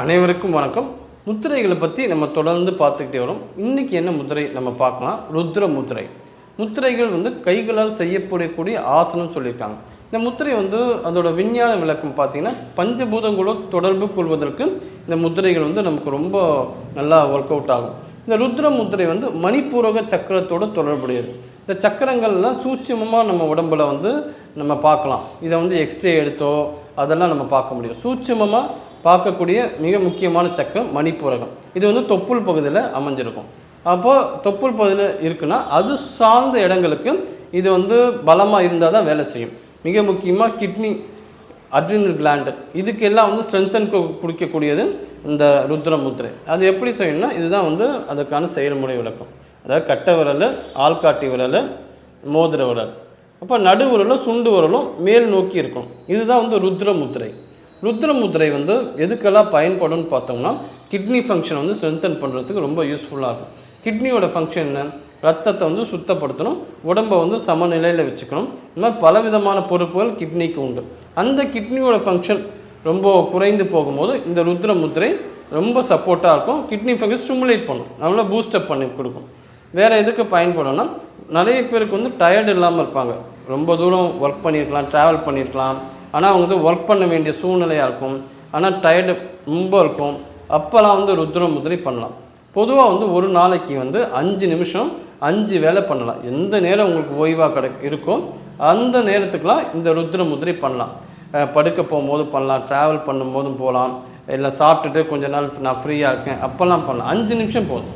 அனைவருக்கும் வணக்கம். முத்திரைகளை பற்றி நம்ம தொடர்ந்து பார்த்துக்கிட்டே வரோம். இன்றைக்கி என்ன முத்திரை நம்ம பார்க்கலாம்? ருத்ர முத்திரை. முத்திரைகள் வந்து கைகளால் செய்யப்படக்கூடிய ஆசனம் சொல்லியிருக்காங்க. இந்த முத்திரை வந்து அதோட விஞ்ஞான விளக்கம் பார்த்திங்கன்னா பஞ்சபூதங்களோட தொடர்பு கொள்வதற்கு இந்த முத்திரைகள் வந்து நமக்கு ரொம்ப நல்லா ஒர்க் அவுட் ஆகும். இந்த ருத்ர முத்திரை வந்து மணிப்பூரக சக்கரத்தோட தொடர்புடையது. இந்த சக்கரங்கள்லாம் சூட்சமமாக நம்ம உடம்பில் வந்து நம்ம பார்க்கலாம். இதை வந்து எக்ஸ்ரே எடுத்தோ அதெல்லாம் நம்ம பார்க்க முடியும். சூட்சமமாக பார்க்கக்கூடிய மிக முக்கியமான சக்கரம் மணிப்புரகம் இது வந்து தொப்புள் பகுதியில் அமைஞ்சிருக்கும். அப்போது தொப்புள் பகுதியில் இருக்குன்னா அது சார்ந்த இடங்களுக்கு இது வந்து பலமாக இருந்தால் தான் வேலை செய்யும். மிக முக்கியமாக கிட்னி அட்ரினல் கிளாண்டு இதுக்கெல்லாம் வந்து ஸ்ட்ரென்தன் குடிக்கக்கூடியது இந்த ருத்ர முத்திரை அது எப்படி செய்யணும்னா இதுதான் வந்து அதுக்கான செயல்முறை விளக்கம். அதாவது கட்டை விரல் ஆள்காட்டி விரல் மோதிர விரல். அப்போ நடு விரலும் சுண்டு விரலும் மேல் நோக்கி இருக்கும். இதுதான் வந்து ருத்ர முத்திரை ருத்ரமுத்திரை வந்து எதுக்கெல்லாம் பயன்படும்னு பார்த்தோம்னா கிட்னி ஃபங்க்ஷன் வந்து ஸ்ட்ரென்தன் பண்ணுறதுக்கு ரொம்ப யூஸ்ஃபுல்லாக இருக்கும். கிட்னியோட ஃபங்க்ஷன் என்ன? ரத்தத்தை வந்து சுத்தப்படுத்தணும். உடம்பை வந்து சமநிலையில் வச்சுக்கணும். இந்த மாதிரி பலவிதமான பொறுப்புகள் கிட்னிக்கு உண்டு. அந்த கிட்னியோட ஃபங்க்ஷன் ரொம்ப குறைந்து போகும்போது இந்த ருத்ர முத்திரை ரொம்ப சப்போர்ட்டாக இருக்கும். கிட்னி ஃபங்க்ஷன் ஸ்டிமுலேட் பண்ணும். நல்லா பூஸ்டப் பண்ணி கொடுக்கும். வேறு எதுக்கு பயன்படும்னா நிறைய பேருக்கு வந்து டயர்டு இல்லாமல் இருப்பாங்க. ரொம்ப தூரம் ஒர்க் பண்ணியிருக்கலாம் ட்ராவல் பண்ணியிருக்கலாம் ஆனால் அவங்க வந்து ஒர்க் பண்ண வேண்டிய சூழ்நிலையாக இருக்கும். ஆனால் டயர்டு ரொம்ப இருக்கும். அப்போல்லாம் வந்து ருத்ர முத்திரை பண்ணலாம். பொதுவாக வந்து ஒரு நாளைக்கு வந்து அஞ்சு நிமிஷம் அஞ்சு வேலை பண்ணலாம். எந்த நேரம் உங்களுக்கு ஓய்வாக கிடை இருக்கோ அந்த நேரத்துக்குலாம் இந்த ருத்ர முதிரை பண்ணலாம். படுக்க போகும்போது பண்ணலாம் ட்ராவல் பண்ணும்போதும் போகலாம் இல்லை சாப்பிட்டுட்டு கொஞ்ச நாள் நான் ஃப்ரீயாக இருக்கேன். அப்போல்லாம் பண்ணலாம். அஞ்சு நிமிஷம் போதும்.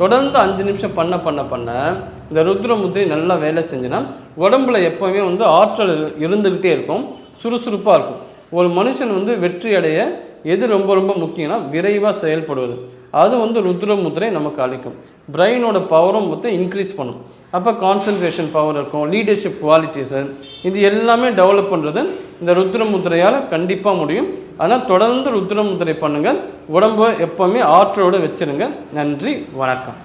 தொடர்ந்து அஞ்சு நிமிஷம் பண்ண பண்ண பண்ண இந்த ருத்ரமுத்திரை நல்லா வேலை செஞ்சுன்னா உடம்புல எப்போவுமே வந்து ஆற்றல் இருந்துக்கிட்டே இருக்கும் சுறுசுறுப்பாக இருக்கும். ஒரு மனுஷன் வந்து வெற்றி அடைய எது ரொம்ப ரொம்ப முக்கியம்னா விரைவாக செயல்படுவது. அது வந்து ருத்ரமுத்திரை நமக்கு அளிக்கும். பிரெயினோட பவரும் வந்து இன்க்ரீஸ் பண்ணும். அப்போ கான்சன்ட்ரேஷன் பவர் இருக்கும் லீடர்ஷிப் குவாலிட்டிஸு இது எல்லாமே டெவலப் பண்ணுறது இந்த ருத்ரமுத்திரையால் கண்டிப்பாக முடியும். ஆனால் தொடர்ந்து ருத்ரமுத்திரை பண்ணுங்கள் உடம்பை எப்போவுமே ஆற்றலோடு வச்சிருங்க. நன்றி வணக்கம்.